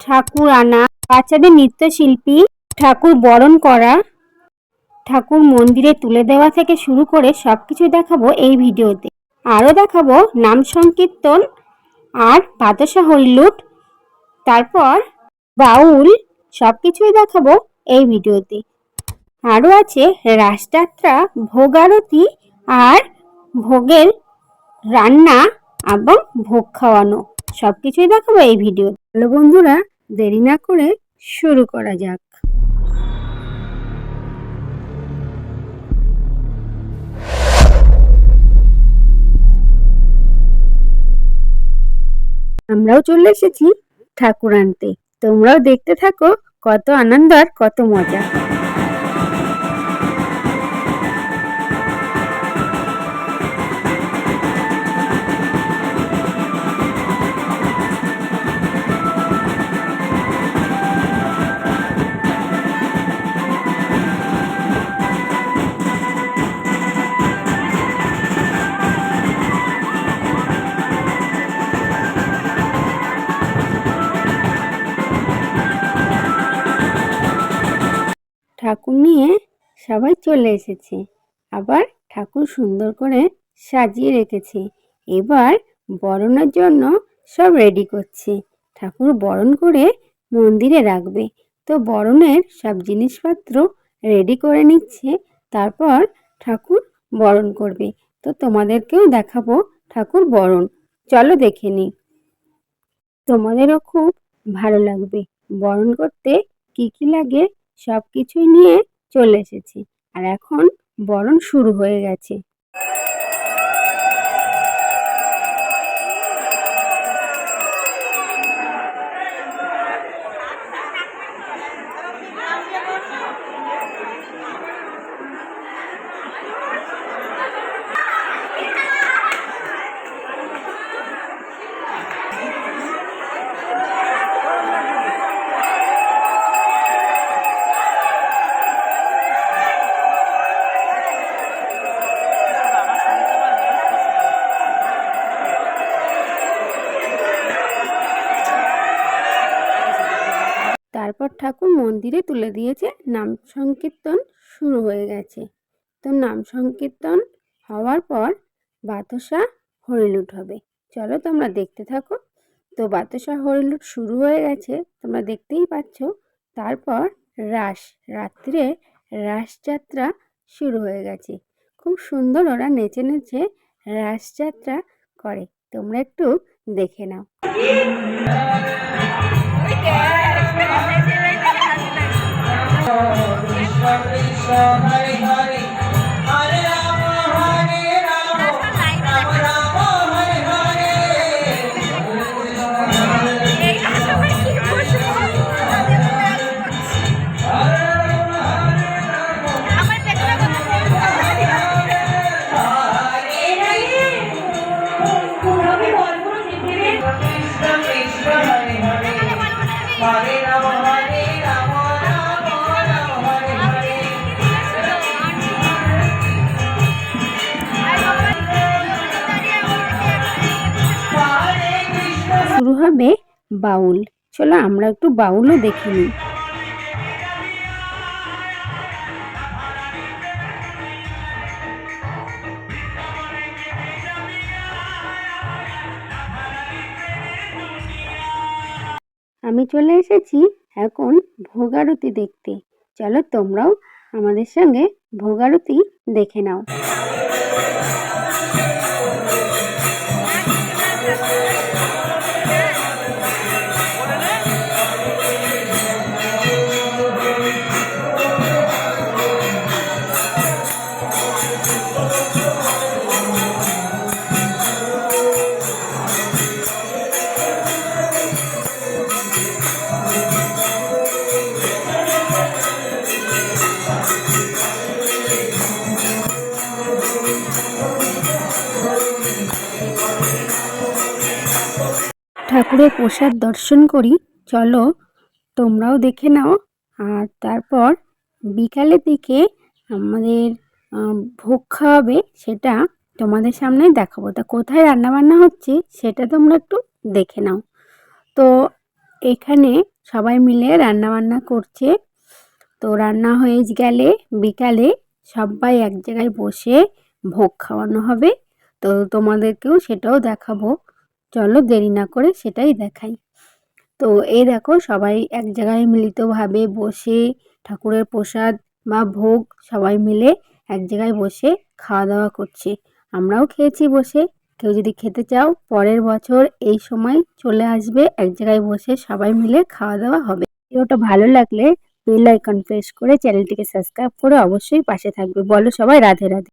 ঠাকুর আনা, বাচ্চাদের নৃত্যশিল্পী, ঠাকুর বরণ করা, ঠাকুর মন্দিরে তুলে দেওয়া থেকে শুরু করে সব কিছু দেখাবো এই ভিডিওতে। আরও দেখাবো নাম সংকীর্তন আর বাতাসা হরিলুট তারপর বাউল সব কিছুই দেখাবো এই ভিডিওতে। আরও আছে রাসযাত্রা ভোগ আরতি আর ভোগের রান্না এবং ভোগ খাওয়ানো। সব কিছুই দেখাবো এই ভিডিও হ্যালো বন্ধুরা, দেরি না করে শুরু করা যাক। আমরাও চলে এসেছি ঠাকুর আনতে। তোমরাও দেখতে থাকো, কত আনন্দ আর কত মজা। ঠাকুর নিয়ে সবাই চলে এসেছে। আবার ঠাকুর সুন্দর করে সাজিয়ে রেখেছে। এবার বরণের জন্য সব রেডি করছে। ঠাকুর বরণ করে মন্দিরে রাখবে। তো বরণের সব জিনিসপত্র রেডি করে নিচ্ছে। তারপর ঠাকুর বরণ করবে। তো তোমাদেরকেও দেখাবো ঠাকুর বরণ। চলো দেখে নিই তোমাদেরও খুব ভালো লাগবে। বরণ করতে কি কি লাগে সব কিছুই নিয়ে চলে এসেছি। আর এখন বরণ শুরু হয়ে গেছে। তারপর ঠাকুর মন্দিরে তুলে দিয়েছে, নাম সংকীর্তন শুরু হয়ে গেছে। তো নাম সংকীর্তন হওয়ার পর বাতাসা হরিলুট হবে। চলো তোমরা দেখতে থাকো। তো বাতাসা হরিলুট শুরু হয়ে গেছে, তোমরা দেখতেই পাচ্ছ। তারপর রাস, রাত্রে রাসযাত্রা শুরু হয়ে গেছে। খুব সুন্দর ওরা নেচে নেচে রাসযাত্রা করে। তোমরা একটু দেখে নাও। কৃষ্ণ হরে হরে হরে শুরু হবে বাউল। চলো আমরা একটু বাউলও দেখে নিই। আমি চলে এসেছি এখন ভোগারতি দেখতে। চলো তোমরাও আমাদের সঙ্গে ভোগারতি দেখে নাও। ঠাকুরের প্রসাদ দর্শন করি, চলো তোমরাও দেখে নাও। আর তারপর বিকালের দিকে আমাদের ভোগ খাওয়াবে সেটা তোমাদের সামনে দেখাবো। তা কোথায় রান্নাবান্না হচ্ছে সেটা তোমরা একটু দেখে নাও। তো এখানে সবাই মিলে রান্নাবান্না করছে। তো রান্না হয়ে গেলে বিকালে সবাই এক জায়গায় বসে ভোগ খাওয়ানো হবে। তো তোমাদেরকেও সেটাও দেখাবো। চলো দেরি না করে সেটাই দেখাই। তো এই দেখো সবাই এক জায়গায় মিলিতভাবে বসে ঠাকুরের প্রসাদ বা ভোগ সবাই মিলে এক জায়গায় বসে খাওয়া দাওয়া করছে। আমরাও খেয়েছি বসে। কেউ যদি খেতে চাও, পরের বছর এই সময় চলে আসবে, এক জায়গায় বসে সবাই মিলে খাওয়া দাওয়া হবে। ভিডিওটা ভালো লাগলে বেল আইকন প্রেস করে চ্যানেলটিকে সাবস্ক্রাইব করে অবশ্যই পাশে থাকবে। বলো সবাই রাধে রাধে।